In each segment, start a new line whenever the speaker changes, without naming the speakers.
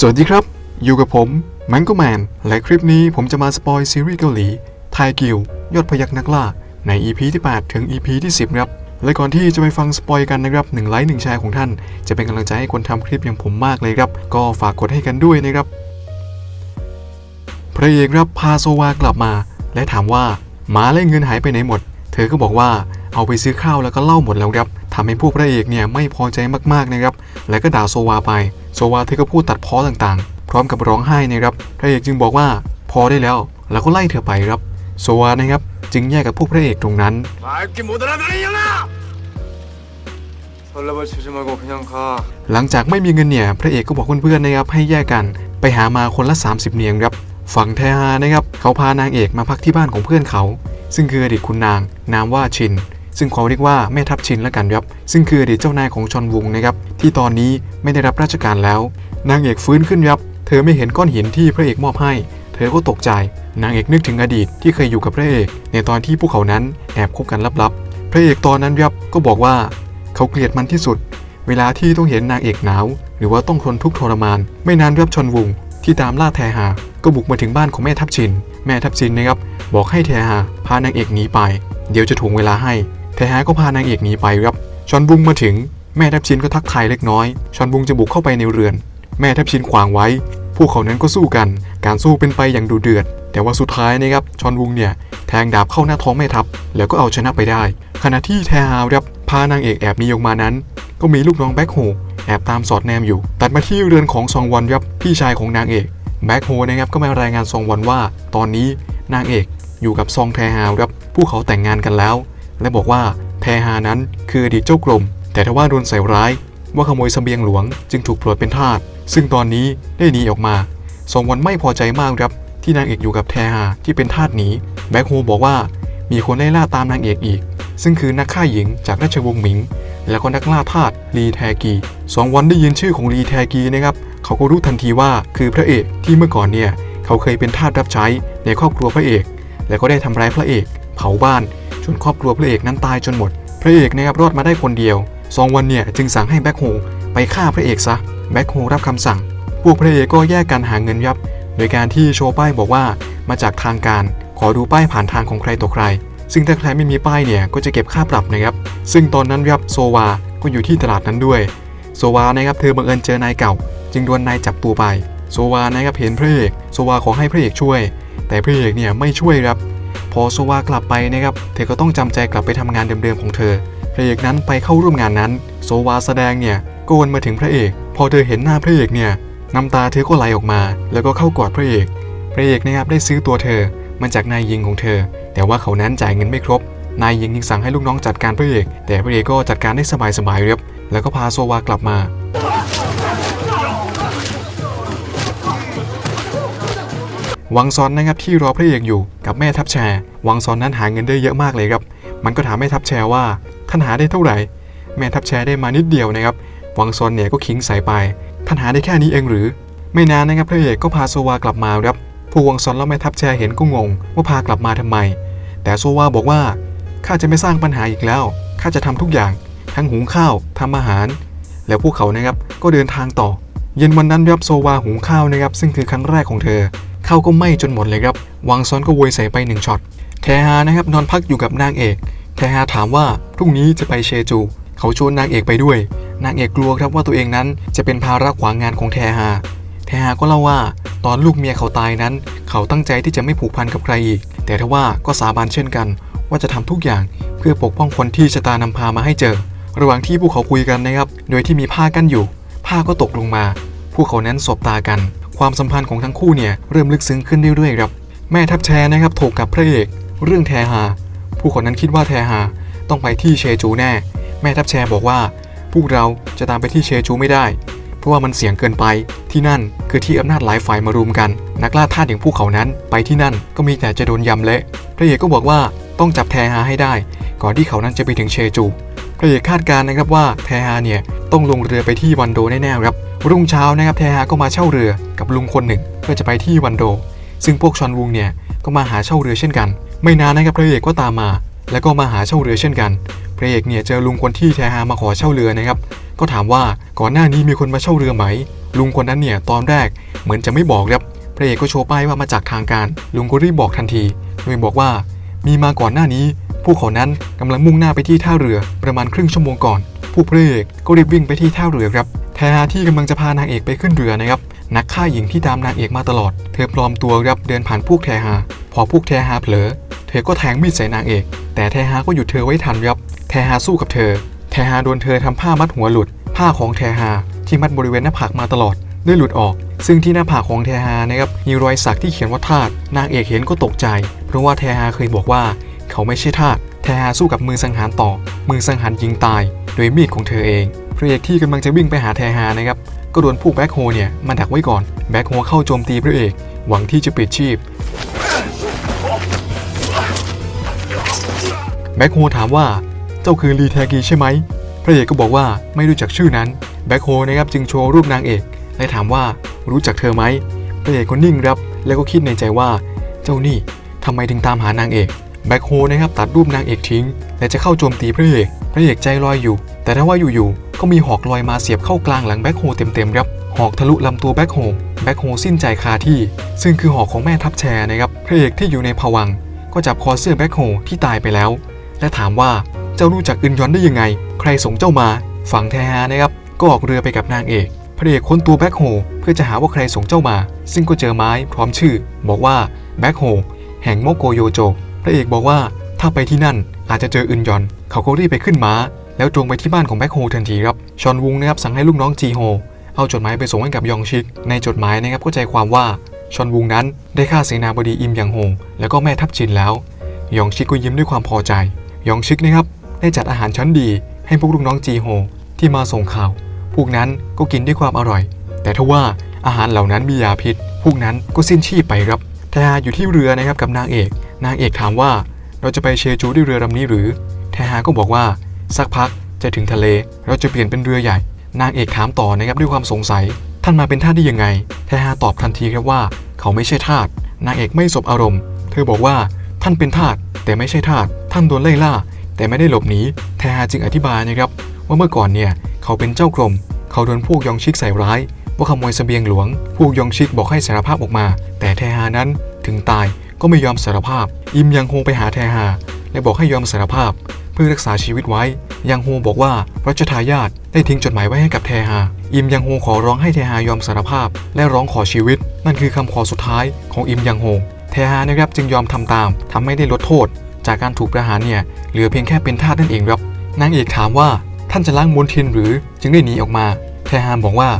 สวัสดีครับ อยู่กับผมแมง g กแมนและคลิปนี้ผมจะมาสปอยซีรีส์เกาหลีไทกิวยอดพยักนักล่า ใน EP ที่ 8 ถึง EP ที่ 10 ครับ และก่อนที่จะไปฟังสปอยกันนะครับ1ไลค์1แชร์ของท่าน จะเป็นกำลังใจให้คนทำคลิปอย่างผมมากเลยครับ ก็ฝากกดให้กันด้วยนะครับ พระเอกรับพาโซวากลับมา และถามว่าหมาและเงินหายไปไหนหมด เธอก็บอกว่าเอาไปซื้อข้าวแล้วก็เล่าหมดแล้วครับ ทำให้ผู้พระเอกเนี่ยไม่พอใจมากๆนะครับ และก็ด่าโซวาไป โซวาเธอก็พูดตัดพ้อต่างๆ พร้อมกับร้องไห้นะครับ พระเอกจึงบอกว่าพอได้แล้ว แล้วก็ไล่เธอไปครับ โซวานะครับจึงแยกกับผู้พระเอกตรงนั้นหลังจากไม่มีเงินเนี่ยพระเอกก็บอกเพื่อนๆนะครับให้แยกกันไปหามาคนละ 30 เนียงครับฝั่งแทฮานะครับเขาพานางเอกมาพักที่บ้านของเพื่อนเขา ซึ่งคืออดีตคุณนางนามว่าชิน ซึ่งเขาเรียกว่าแม่ทัพชินละกันครับ ซึ่งคืออดีตเจ้านายของชอนวงนะครับที่ตอนนี้ไม่ได้รับราชการแล้ว นางเอกฟื้นขึ้นครับ เธอไม่เห็นก้อนหินที่พระเอกมอบให้ เธอก็ตกใจ นางเอกนึกถึงอดีตที่เคยอยู่กับพระเอก ในตอนที่พวกเขานั้นแอบคบกันลับๆ พระเอกตอนนั้นครับก็บอกว่า เขาเกลียดมันที่สุด เวลาที่ต้องเห็นนางเอกหนาว หรือว่าต้องทนทุกข์ทรมาน ไม่นานรับชนวงที่ตามล่าแทฮาก็บุกมาถึงบ้านของแม่ทัพชิน แม่ทัพชินนะครับบอกให้แทฮาพานางเอกหนีไป เดี๋ยวจะถ่วงเวลาให้ แทฮาก็พานางเอกหนีไปครับชอนบุงมาถึงแม่ทัพชินก็ทักทายเล็กน้อยชอนบุงจะบุกเข้าไปในเรือน แม่ทัพชินขวางไว้ พวกเขานั้นก็สู้กัน การสู้เป็นไปอย่างดูเดือด แต่ว่าสุดท้ายนะครับชอนวุงเนี่ยแทงดาบเข้าหน้าท้องแม่ทัพ แล้วก็เอาชนะไปได้ ขณะที่แทฮาครับพานางเอกแอบหนีออกมานั้น ก็มีลูกน้องแบ็คโฮแอบตามสอดแนมอยู่ ตัดมาที่เรือนของซองวอนครับพี่ชายของนางเอกแบ็คโฮนะครับก็มารายงานซองวอนว่า ตอนนี้นางเอกอยู่กับซองแทฮาครับผู้เขาแต่งงานกันแล้ว และบอกว่าแทฮานั้นคืออดีตเจ้ากรม แต่ทว่าโดนใส่ร้ายว่าขโมยเสบียงหลวงจึงถูกปลดเป็นทาสซึ่งตอนนี้ได้หนีออกมาซองวอนไม่พอใจมากครับ ที่นางเอกอยู่กับแทฮาที่เป็นทาสหนีแบ็คโฮบอกว่ามีคนไล่ล่าตามนางเอกอีก ซึ่งคือนักฆ่าหญิงจากราชวงศ์หมิง แล้วก็นักล่าทาสลีแทกีสองวันได้ยินชื่อของลีแทกีนะครับเขาก็รู้ทันทีว่าคือพระเอกที่เมื่อก่อนเนี่ยเขาเคยเป็นทาสรับใช้ในครอบครัวพระเอก แล้วก็ได้ทำร้ายพระเอก เผาบ้าน จนครอบครัวพระเอกนั้นตายจนหมด พระเอกนะครับรอดมาได้คนเดียวสองวันเนี่ยจึงสั่งให้แบ็คโฮไปฆ่าพระเอกซะแบ็คโฮรับคำสั่ง พวกพระเอกก็แยกกันหาเงินยับ โดยการที่โชว์ป้ายบอกว่ามาจากทางการ ขอดูป้ายผ่านทางของใครต่อใคร ซึ่งถ้าใครไม่มีป้ายเนี่ยก็จะเก็บค่าปรับนะครับ ซึ่งตอนนั้นครับโซวา ก็อยู่ที่ตลาดนั้นด้วย โซวานะครับเธอบังเอิญเจอนายเก่า จึงโดนนายจับตัวไป โซวานะครับเห็นพระเอก โซวาขอให้พระเอกช่วย แต่พระเอกเนี่ยไม่ช่วยครับ อโซวากลับไปนะครับ เธอก็ต้องจำใจกลับไปทำงานเดิมๆของเธอ พระเอกนั้นไปเข้าร่วมงานนั้น โซวาแสดงเนี่ยกวนมาถึงพระเอก พอเธอเห็นหน้าพระเอกเนี่ยน้ำตาเธอก็ไหลออกมา แล้วก็เข้ากอดพระเอก พระเอกนะครับได้ซื้อตัวเธอมาจากนายยิงของเธอ แต่ว่าเขานั้นจ่ายเงินไม่ครบ นายยิงยังสั่งให้ลูกน้องจัดการพระเอก แต่พระเอกก็จัดการได้สบายๆเรียบแล้วก็พาโซวากลับมา วังซอนนะครับที่รอพระเอกอยู่กับแม่ทัพแชร์วังซอนนั้นหาเงินได้เยอะมากเลยครับ มันก็ถามแม่ทัพแชร์ว่าท่านหาได้เท่าไหร่ แม่ทัพแชร์ได้มานิดเดียวนะครับ วังซอนเนี่ยก็ขิงใส่ไป ท่านหาได้แค่นี้เองหรือ ไม่นานนะครับพระเอกก็พาโซวากลับมาครับผู้วังซอนและแม่ทัพแชร์เห็นก็งงว่าพากลับมาทำไม แต่โซวาบอกว่าข้าจะไม่สร้างปัญหาอีกแล้วข้าจะทำทุกอย่าง ทั้งหุงข้าวทำอาหาร แล้วพวกเขานะครับก็เดินทางต่อ เย็นวันนั้นรับโซวาหุงข้าวนะครับซึ่งคือครั้งแรกของเธอ ข้าก็ไหม้จนหมดเลยครับ วังซอนก็โวยใส่ไปหนึ่งช็อต แทฮานะครับนอนพักอยู่กับนางเอก แทฮาถามว่าพรุ่งนี้จะไปเชจู เขาชวนนางเอกไปด้วย นางเอกกลัวครับว่าตัวเองนั้นจะเป็นภาระขวางงานของแทฮา แทฮาก็เล่าว่าตอนลูกเมียเขาตายนั้น เขาตั้งใจที่จะไม่ผูกพันกับใครอีก แต่ทว่าก็สาบานเช่นกัน ว่าจะทำทุกอย่างเพื่อปกป้องคนที่ชะตานำพามาให้เจอ ระหว่างที่พวกเขาคุยกันนะครับ โดยที่มีผ้ากั้นอยู่ ผ้าก็ตกลงมา พวกเขานั้นสบตากัน ความสัมพันธ์ของทั้งคู่เนี่ยเริ่มลึกซึ้งขึ้นเรื่อยๆครับ แม่ทัพแชร์นะครับโถกกับพระเอกเรื่องแทฮา ผู้คนนั้นคิดว่าแทฮาต้องไปที่เชจูแน่ แม่ทัพแชร์บอกว่า พวกเราจะตามไปที่เชจูไม่ได้ เพราะว่ามันเสี่ยงเกินไป ที่นั่นคือที่อำนาจหลายฝ่ายมารวมกัน นักล่าท่าอย่างพวกเขานั้น ไปที่นั่นก็มีแต่จะโดนยำเละ พระเอกก็บอกว่าต้องจับแทฮาให้ได้ ก่อนที่เขานั้นจะไปถึงเชจูพระเอกคาดการณ์นะครับว่าแทฮาเนี่ยต้องลงเรือไปที่วันโดแน่ๆครับ รุ่งเช้านะครับแทฮาก็มาเช่าเรือกับลุงคนหนึ่ง เพื่อจะไปที่วันโด ซึ่งพวกชอนวุงเนี่ยก็มาหาเช่าเรือเช่นกัน ไม่นานนะครับพระเอกก็ตามมา แล้วก็มาหาเช่าเรือเช่นกันพระเอกเนี่ยเจอลุงคนที่แทฮามาขอเช่าเรือนะครับ ก็ถามว่าก่อนหน้านี้มีคนมาเช่าเรือไหม ลุงคนนั้นเนี่ยตอนแรกเหมือนจะไม่บอกครับพระเอกก็โชว์ป้ายว่ามาจากทางการ ลุงก็รีบบอกทันทีโดยบอกว่ามีมาก่อนหน้านี้พวกเขานั้นกำลังมุ่งหน้าไปที่ท่าเรือประมาณครึ่งชั่วโมงก่อน ผู้พระเอกก็รีบวิ่งไปที่ท่าเรือครับแทฮาที่กำลังจะพานางเอกไปขึ้นเรือนะครับนักฆ่าหญิงที่ตามนางเอกมาตลอด เธอปลอมตัวครับเดินผ่านพวกแทฮาพอพวกแทฮาเผลอ เธอก็แทงมีดใส่นางเอก แต่แทฮาก็หยุดเธอไว้ทันครับแทฮาสู้กับเธอ แทฮาโดนเธอทำผ้ามัดหัวหลุด ผ้าของแทฮาที่มัดบริเวณหน้าผากมาตลอดได้หลุดออก ซึ่งที่หน้าผากของแทฮานะครับมีรอยสักที่เขียนว่าทาสนางเอกเห็นก็ตกใจ เพราะว่าแทฮาเคยบอกว่า เขาไม่ใช่ทาส แทฮาสู้กับมือสังหารต่อ มือสังหารยิงตาย โดยมีดของเธอเอง พระเอกที่กำลังจะวิ่งไปหาแทฮานะครับ ก็โดนพวกแบ็คโฮเนี่ยมาดักไว้ก่อน แบ็คโฮเข้าโจมตีพระเอก หวังที่จะปิดชีพ แบ็คโฮถามว่า เจ้าคือลีแทกีใช่ไหม พระเอกก็บอกว่าไม่รู้จักชื่อนั้น แบ็คโฮนะครับจึงโชว์รูปนางเอก และถามว่ารู้จักเธอไหม พระเอกก็นิ่งรับ แล้วก็คิดในใจว่า เจ้านี่ทำไมถึงตามหานางเอก แบ็คโฮนะครับตัดรูปนางเอกทิ้งและจะเข้าโจมตีพระเอกพระเอกใจลอยอยู่ แต่ถ้าว่าอยู่ๆก็มีหอกลอยมาเสียบเข้ากลางหลังแบ็คโฮเต็มๆครับหอกทะลุลำตัวแบ็คโฮแบ็คโฮสิ้นใจคาที่ ซึ่งคือหอกของแม่ทัพแชร์นะครับพระเอกที่อยู่ในภวังก็จับคอเสื้อแบ็คโฮที่ตายไปแล้ว และถามว่าเจ้ารู้จักอึนยอนได้ยังไง ใครส่งเจ้ามาฝั่งแทฮานะครับก็ออกเรือไปกับนางเอกพระเอกค้นตัวแบ็คโฮเพื่อจะหาว่าใครส่งเจ้ามา ซึ่งก็เจอไม้พร้อมชื่อ บอกว่าแบ็คโฮแห่งโมโกโยโจ ระเอกบอกว่าถ้าไปที่นั่นอาจจะเจออึนยอน เขาก็รีบไปขึ้นม้า แล้วตรงไปที่บ้านของแบ็คโฮทันทีครับชอนวุงนะครับสั่งให้ลูกน้องจีโฮเอาจดหมายไปส่งให้กับยองชิก ในจดหมายนะครับก็ใจความว่าชอนวุงนั้นได้ฆ่าเสนาบดีอิมยังโฮแล้วก็แม่ทัพจินแล้วยองชิกก็ยิ้มด้วยความพอใจยองชิกนะครับได้จัดอาหารชั้นดี ให้พวกลูกน้องจีโฮที่มาส่งข่าว พวกนั้นก็กินด้วยความอร่อย แต่ทว่าอาหารเหล่านั้นมียาพิษ พวกนั้นก็สิ้นชีพไปครับแทาอยู่ที่เรือนะครับกับนางเอก นางเอกถามว่าเราจะไปเชจูด้วยเรือลำนี้หรือ แทฮาก็บอกว่า สักพักจะถึงทะเล เราจะเปลี่ยนเป็นเรือใหญ่ นางเอกถามต่อนะครับด้วยความสงสัย ท่านมาเป็นทาสได้ยังไง แทฮาตอบทันทีครับว่า เขาไม่ใช่ทาส นางเอกไม่สบอารมณ์ เธอบอกว่าท่านเป็นทาสแต่ไม่ใช่ทาส ท่านโดนไล่ล่า แต่ไม่ได้หลบหนี แทฮาจึงอธิบายนะครับว่าเมื่อก่อนเนี่ยเขาเป็นเจ้ากรม เขาโดนพวกยองชิกใส่ร้ายว่าขโมยเสบียงหลวง พวกยองชิกบอกให้สารภาพออกมา แต่แทฮานั้นถึงตาย ก็ไม่ยอมสารภาพ อิมยังโฮไปหาแทฮาและบอกให้ยอมสารภาพ เพื่อรักษาชีวิตไว้ ยังโฮบอกว่ารัชทายาทได้ทิ้งจดหมายไว้ให้กับแทฮา อิมยังโฮขอร้องให้แทฮายอมสารภาพ และร้องขอชีวิต นั่นคือคำขอสุดท้ายของอิมยังโฮ แทฮานะครับจึงยอมทำตามทำให้ได้ลดโทษ จากการถูกประหารเนี่ยเหลือเพียงแค่เป็นทาสนั่นเองครับ นางเอกถามว่าท่านจะล้างมลทินหรือจึงได้หนีออกมา แทฮาบอกว่า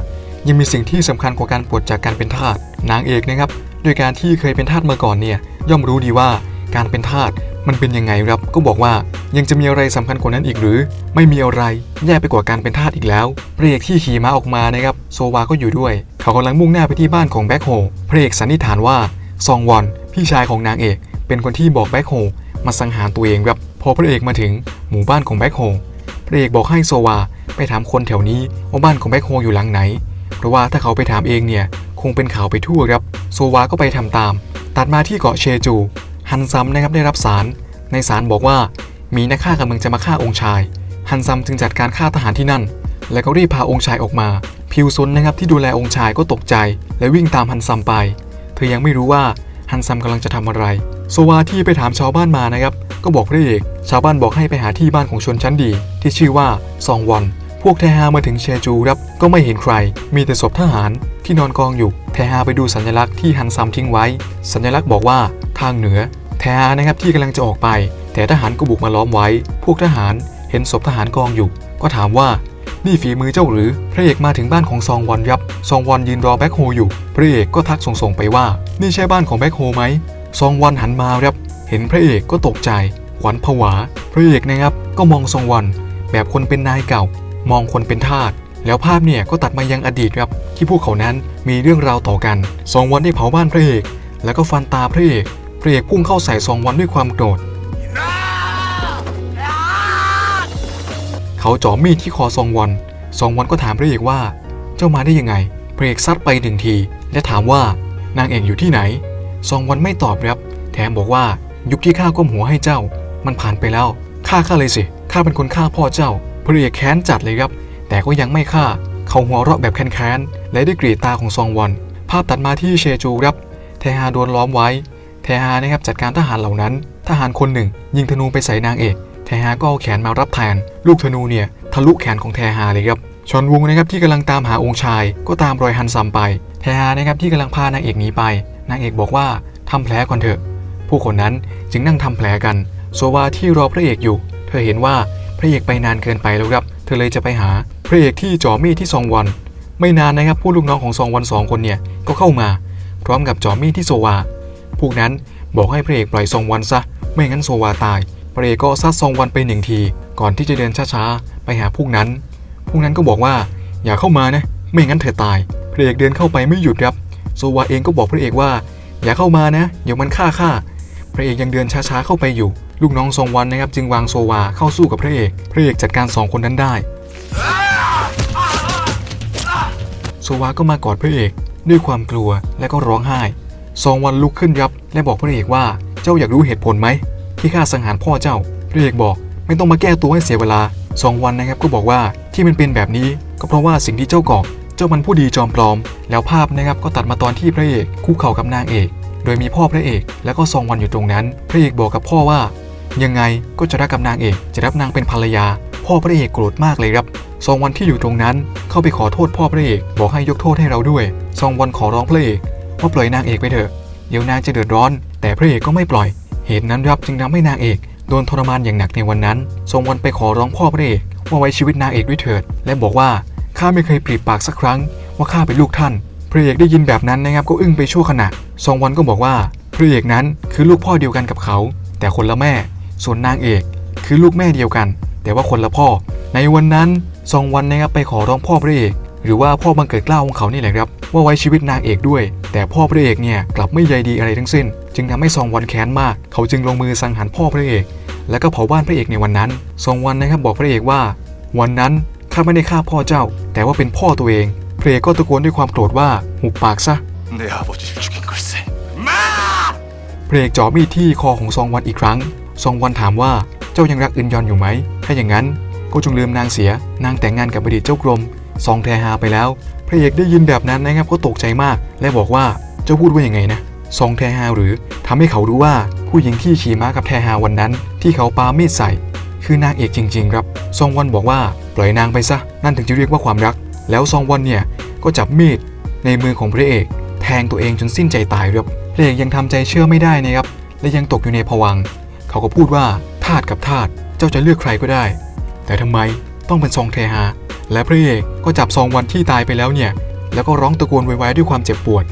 ยังมีสิ่งที่สำคัญกว่าการปลดจากการเป็นทาส นางเอกนะครับ โดยการที่เคยเป็นทาสมาก่อนเนี่ยย่อมรู้ดีว่าการเป็นทาสมันเป็นยังไงครับ ก็บอกว่ายังจะมีอะไรสำคัญกว่านั้นอีกหรือ ไม่มีอะไรแย่ไปกว่าการเป็นทาสอีกแล้ว พระเอกที่ขี่ม้าออกมานะครับโซวาก็อยู่ด้วย เขากำลังมุ่งหน้าไปที่บ้านของแบ็คโฮพระเอกสันนิษฐานว่าซองวอนพี่ชายของนางเอก เป็นคนที่บอกแบ็คโฮมาสังหารตัวเองครับพอพระเอกมาถึงหมู่บ้านของแบ็คโฮพระเอกบอกให้โซวาไปถามคนแถวนี้ว่าบ้านของแบ็คโฮอยู่หลังไหน เพราะว่าถ้าเขาไปถามเองเนี่ย คงเป็นข่าวไปทั่วครับ โซวาก็ไปทำตาม ตัดมาที่เกาะเชจู ฮันซัมนะครับได้รับสาร ในสารบอกว่ามีนักฆ่ากำลังจะมาฆ่าองค์ชาย ฮันซัมจึงจัดการฆ่าทหารที่นั่น แล้วก็รีบพาองค์ชายออกมา พิวซุนนะครับที่ดูแลองค์ชายก็ตกใจ และวิ่งตามฮันซัมไป เธอยังไม่รู้ว่าฮันซัมกำลังจะทำอะไร โซวาที่ไปถามชาวบ้านมานะครับ ก็บอกพระเอก ชาวบ้านบอกให้ไปหาที่บ้านของชนชั้นดี ที่ชื่อว่าซองวอน พวกแทฮามาถึงเชจูครับก็ไม่เห็นใคร มีแต่ศพทหารที่นอนกองอยู่ แทฮาไปดูสัญลักษณ์ที่ฮันซัมทิ้งไว้ สัญลักษณ์บอกว่าทางเหนือ แทฮานะครับที่กำลังจะออกไป แต่ทหารก็บุกมาล้อมไว้ พวกทหารเห็นศพทหารกองอยู่ ก็ถามว่านี่ฝีมือเจ้าหรือ พระเอกมาถึงบ้านของซองวอนครับ ซองวอนยืนรอแบ็คโฮอยู่ พระเอกก็ทักส่งๆไปว่า นี่ใช่บ้านของแบ็คโฮไหม ซองวอนหันมาครับ เห็นพระเอกก็ตกใจ ขวัญผวา พระเอกนะครับก็มองซองวอนแบบคนเป็นนายเก่า มองคนเป็นทาสแล้วภาพเนี่ยก็ตัดมายังอดีตครับที่พวกเขานั้นมีเรื่องราวต่อกันซองวอนได้เผาบ้านพระเอกแล้วก็ฟันตาพระเอกพระเอกพุ่งเข้าใส่ซองวอนด้วยความโกรธเขาจ่อมีดที่คอซองวอนซองวอนก็ถามพระเอกว่า เจ้ามาได้ยังไงพระเอกซัดไปหนึ่งที และถามว่านางเอกอยู่ที่ไหนซองวอนไม่ตอบครับแถมบอกว่ายุคที่ข้าก้มหัวให้เจ้า มันผ่านไปแล้วฆ่าข้าเลยสิข้าเป็นคนฆ่าพ่อเจ้า พระเอกแค้นจัดเลยครับ แต่ก็ยังไม่ฆ่า เขาหัวเราะแบบแค้นๆและได้กรีดตาของซองวอน ภาพตัดมาที่เชจูครับ เทฮาโดนล้อมไว้ เทฮานะครับจัดการทหารเหล่านั้น ทหารคนหนึ่ง ยิงธนูไปใส่นางเอก เทฮาก็เอาแขนมารับแทน ลูกธนูเนี่ยทะลุแขนของเทฮาเลยครับ ชอนวุงนะครับที่กำลังตามหาองค์ชาย ก็ตามรอยฮันซัมไป เทฮานะครับที่กำลังพานางเอกหนีไป นางเอกบอกว่าทำแผลก่อนเถอะ ผู้คนนั้นจึงนั่งทำแผลกัน โซวาที่รอพระเอกอยู่ เธอเห็นว่า พระเอกไปนานเกินไปแล้วครับ เธอเลยจะไปหาพระเอกที่จ่อมีดที่ซองวัน ไม่นานนะครับผู้ลูกน้องของซองวันสองคนเนี่ยก็เข้ามา พร้อมกับจ่อมีดที่โซวา พวกนั้นบอกให้พระเอกปล่อยซองวันซะ ไม่งั้นโซวาตาย พระเอกก็ซัดซองวันไปหนึ่งที ก่อนที่จะเดินช้าๆไปหาพวกนั้น พวกนั้นก็บอกว่าอย่าเข้ามานะ ไม่งั้นเธอตาย พระเอกเดินเข้าไปไม่หยุดครับ โซวาเองก็บอกพระเอกว่า อย่าเข้ามานะ เดี๋ยวมันฆ่าข้า พระเอกยังเดินช้าๆเข้าไปอยู่ ลูกน้องซองวันนะครับจึงวางโซวาเข้าสู้กับพระเอก พระเอกจัดการสองคนนั้นได้ โซวาก็มากอดพระเอก ด้วยความกลัวและก็ร้องไห้ซองวันลุกขึ้นยับ และบอกพระเอกว่าเจ้าอยากรู้เหตุผลไหมที่ข้าสังหารพ่อเจ้า พระเอกบอกไม่ต้องมาแก้ตัวให้เสียเวลาซองวันนะครับก็บอกว่าที่มันเป็นแบบนี้ก็เพราะว่าสิ่งที่เจ้าก่อเจ้ามันผู้ดีจอมปลอม แล้วภาพนะครับก็ตัดมาตอนที่พระเอกคุกเข่ากับนางเอก โดยมีพ่อพระเอกแล้วก็ซองวันอยู่ตรงนั้น พระเอกบอกกับพ่อว่า ยังไงก็จะรักกับนางเอก จะรับนางเป็นภรรยา พ่อพระเอกโกรธมากเลยครับซองวันที่อยู่ตรงนั้น เข้าไปขอโทษพ่อพระเอก บอกให้ยกโทษให้เราด้วยซองวันขอร้องพระเอกว่าปล่อยนางเอกไปเถอะเดี๋ยวนางจะเดือดร้อน แต่พระเอกก็ไม่ปล่อย เหตุนั้นครับจึงทำให้นางเอกโดนทรมานอย่างหนักในวันนั้นซองวันไปขอร้องพ่อพระเอกว่าไว้ชีวิตนางเอกด้วยเถิด และบอกว่าข้าไม่เคยปรีปากสักครั้ง ว่าข้าเป็นลูกท่าน พระเอกได้ยินแบบนั้นนะครับก็อึ้งไปชั่วขณะ ซองวันก็บอกว่าพระเอกนั้นคือลูกพ่อเดียวกันกับเขา แต่คนละแม่ ส่วนนางเอกคือลูกแม่เดียวกัน แต่ว่าคนละพ่อ ในวันนั้นซองวันนะครับไปขอร้องพ่อพระเอก หรือว่าพ่อบังเกิดเกล้าของเขานี่แหละครับ ว่าไว้ชีวิตนางเอกด้วย แต่พ่อพระเอกเนี่ยกลับไม่ใยดีอะไรทั้งสิ้น จึงทำให้ซองวันแค้นมาก เขาจึงลงมือสังหารพ่อพระเอก แล้วก็เผาบ้านพระเอกในวันนั้นซองวันนะครับบอกพระเอกว่า วันนั้นข้าไม่ได้ฆ่าพ่อเจ้า แต่ว่าเป็นพ่อตัวเองพระเอกก็ตะโกนด้วยความโกรธว่าหุบปากซะ
เพ
ลกจ่อมีดที่คอของซองวันอีกครั้ง ซองวันถามว่าเจ้ายังรักอึนยอนอยู่ไหม ถ้าอย่างนั้นก็จงลืมนางเสีย นางแต่งงานกับอดีตเจ้ากรม ซองแทฮาไปแล้ว พระเอกได้ยินแบบนั้นนะครับก็ตกใจมาก และบอกว่าเจ้าพูดว่าอย่างไงนะ ซองแทฮาหรือทำให้เขารู้ว่าผู้หญิงที่ขี่ม้ากับแทฮาวันนั้น ที่เขาปามีดใส่ คือนางเอกจริง ๆ ครับ ซองวันบอกว่าปล่อยนางไปซะ นั่นถึงจะเรียกว่าความรัก แล้วซองวันเนี่ยก็จับมีดในมือของพระเอก แทงตัวเองจนสิ้นใจตายครับ เลกยังทำใจเชื่อไม่ได้นะครับ และยังตกอยู่ในผวัง เขาก็พูดว่าทาตกับทาตเจ้าจะเลือกใครก็ได้ แต่ทำไมต้องเป็นซองเทฮาและพระเอกก็จับซองวันที่ตายไปแล้วเนี่ย แล้วก็ร้องตะโกนไวๆด้วยความเจ็บปวด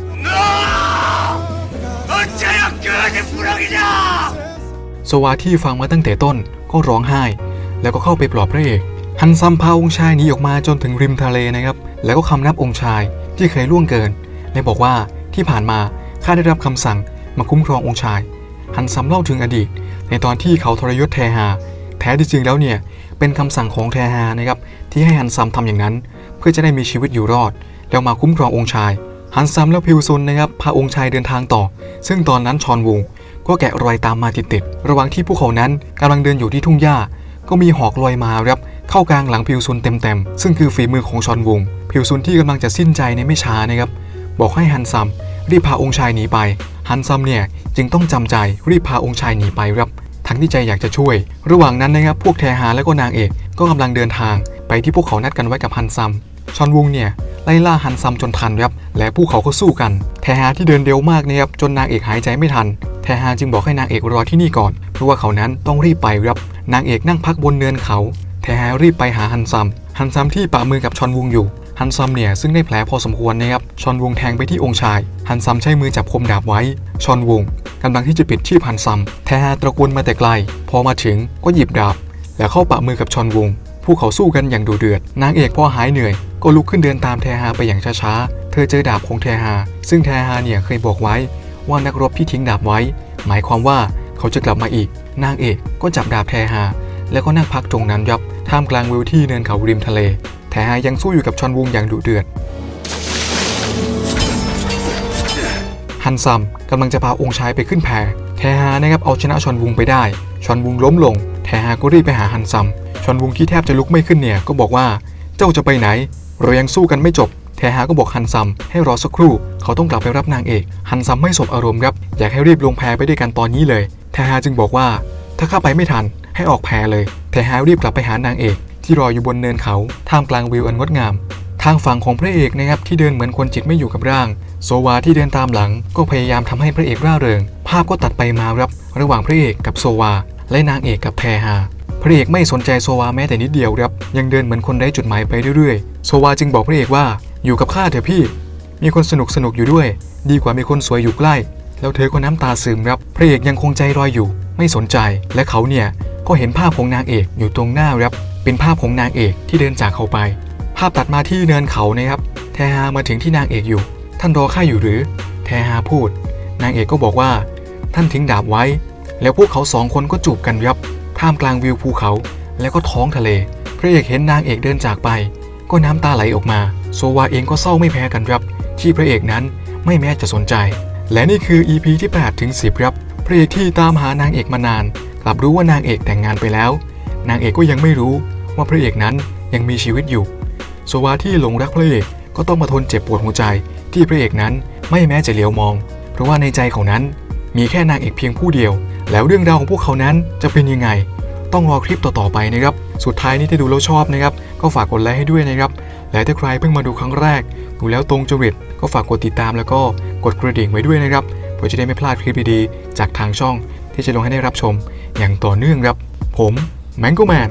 สวาที่ฟังมาตั้งแต่ต้นก็ร้องไห้ แล้วก็เข้าไปปลอบพระเอกฮันซ้ำพาองค์ชายหนีออกมาจนถึงริมทะเลนะครับ แล้วก็คำนับองค์ชายที่เคยล่วงเกินและบอกว่าที่ผ่านมา ข้าได้รับคำสั่งมาคุ้มครององค์ชายฮันซัมเล่าถึงอดีต ในตอนที่เขาทรยศแทฮา แท้ที่จริงแล้วเนี่ย เป็นคำสั่งของแทฮานะครับ ที่ให้ฮันซัมทำอย่างนั้น เพื่อจะได้มีชีวิตอยู่รอด แล้วมาคุ้มครององค์ชายฮันซัมและพิวซุนนะครับพาองค์ชายเดินทางต่อ ซึ่งตอนนั้นชอนวุงก็แกะรอยตามมาติดๆ ระหว่างที่พวกเขานั้นกำลังเดินอยู่ที่ทุ่งหญ้า ก็มีหอกลอยมาครับ เข้ากลางหลังพิวซุนเต็มๆ ซึ่งคือฝีมือของชอนวุงพิวซุนที่กำลังจะสิ้นใจในไม่ช้านะครับ บอกให้ฮันซัม รีบพาองค์ชายหนีไป ฮันซัมเนี่ยจึงต้องจำใจรีบพาองค์ชายหนีไปครับ ทั้งที่ใจอยากจะช่วย ระหว่างนั้นนะครับพวกแทฮาและก็นางเอกก็กำลังเดินทางไปที่พวกเขานัดกันไว้กับฮันซัม ชอนวุงเนี่ยไล่ล่าฮันซัมจนทันครับ และพวกเขาก็สู้กัน แทฮาที่เดินเร็วมากนะครับจนนางเอกหายใจไม่ทัน แทฮาจึงบอกให้นางเอกรอที่นี่ก่อน เพราะว่าเขานั้นต้องรีบไปครับ นางเอกนั่งพักบนเนินเขา แทฮารีบไปหาฮันซัม ฮันซัมที่ปะมือกับชอนวุงอยู่ ฮันซัมเนี่ยซึ่งได้แผลพอสมควรนะครับชอนวงแทงไปที่องค์ชาย ฮันซัมใช้มือจับคมดาบไว้ ชอนวงกำลังที่จะปิดชีพฮันซัม แทฮาตะโกนมาแต่ไกล พอมาถึงก็หยิบดาบ แล้วเข้าปะมือกับชอนวงพวกเขาสู้กันอย่างดุเดือด นางเอกพอหายเหนื่อย ก็ลุกขึ้นเดินตามแทฮาไปอย่างช้าๆ เธอเจอดาบของแทฮา ซึ่งแทฮาเนี่ยเคยบอกไว้ ว่านักรบที่ทิ้งดาบไว้ หมายความว่าเขาจะกลับมาอีก นางเอกก็จับดาบแทฮา แล้วก็นั่งพักตรงนั้นยับ ท่ามกลางวิวที่เนินเขาริมทะเล แทฮายังสู้อยู่กับชอนวุงอย่างดุเดือด ฮันซัมกำลังจะพาองค์ชายไปขึ้นแพแทฮานะครับเอาชนะชอนวุงไปได้ ชอนวุงล้มลง แทฮาก็รีบไปหาฮันซัม ชอนวุงที่แทบจะลุกไม่ขึ้นเนี่ยก็บอกว่า เจ้าจะไปไหน เรายังสู้กันไม่จบ แทฮาก็บอกฮันซัม ให้รอสักครู่ เขาต้องกลับไปรับนางเอก ฮันซัมไม่สบอารมณ์ครับ อยากให้รีบลงแพไปด้วยกันตอนนี้เลย แทฮาจึงบอกว่า ถ้าข้าไปไม่ทัน ให้ออกแพเลย แทฮารีบกลับไปหานางเอก ที่รออยู่บนเนินเขาท่ามกลางวิวอันงดงาม ทางฝั่งของพระเอกนะครับที่เดินเหมือนคนจิตไม่อยู่กับร่าง โซวาที่เดินตามหลัง ก็พยายามทำให้พระเอกร่าเริง ภาพก็ตัดไปมาครับ ระหว่างพระเอกกับโซวา และนางเอกกับแทฮาพระเอกไม่สนใจโซวาแม้แต่นิดเดียวครับ ยังเดินเหมือนคนไร้จุดหมายไปเรื่อยๆ โซวาจึงบอกพระเอกว่าอยู่กับข้าเถอะพี่ มีคนสนุกสนุกอยู่ด้วย ดีกว่ามีคนสวยอยู่ใกล้ แล้วเธอก็น้ำตาซึมครับ พระเอกยังคงใจลอยอยู่ ไม่สนใจ และเขาเนี่ยก็เห็นภาพของนางเอกอยู่ตรงหน้าครับ เป็นภาพของนางเอกที่เดินจากเขาไป ภาพตัดมาที่เนินเขานะครับ แทฮามาถึงที่นางเอกอยู่ ท่านรอข้าอยู่หรือ แทฮาพูด นางเอกก็บอกว่า ท่านทิ้งดาบไว้ แล้วพวกเขาสองคนก็จูบกันครับ ท่ามกลางวิวภูเขา แล้วก็ท้องทะเล พระเอกเห็นนางเอกเดินจากไป ก็น้ำตาไหลออกมา โซวาเองก็เศร้าไม่แพ้กันครับ ที่พระเอกนั้นไม่แม้จะสนใจ และนี่คือ EP ที่8ถึง10ครับ พระเอกที่ตามหานางเอกมานาน กลับรู้ว่านางเอกแต่งงานไปแล้ว นางเอกก็ยังไม่รู้ ว่าพระเอกนั้นยังมีชีวิตอยู่ โซวาที่หลงรักพระเอกก็ต้องมาทนเจ็บปวดหัวใจที่พระเอกนั้นไม่แม้จะเลี้ยวมอง เพราะว่าในใจเขานั้นมีแค่นางเอกเพียงผู้เดียว แล้วเรื่องราวของพวกเขานั้นจะเป็นยังไง ต้องรอคลิปต่อๆไปนะครับ สุดท้ายนี้ถ้าดูแล้วชอบนะครับ ก็ฝากกดไลค์ให้ด้วยนะครับ และถ้าใครเพิ่งมาดูครั้งแรก ดูแล้วตรงจริตก็ฝากกดติดตามแล้วก็กดกระดิ่งไว้ด้วยนะครับเพื่อจะได้ไม่พลาดคลิปดีๆจากทางช่อง ที่จะลงให้ได้รับชม อย่างต่อเนื่องครับ ผมแมงโกแมน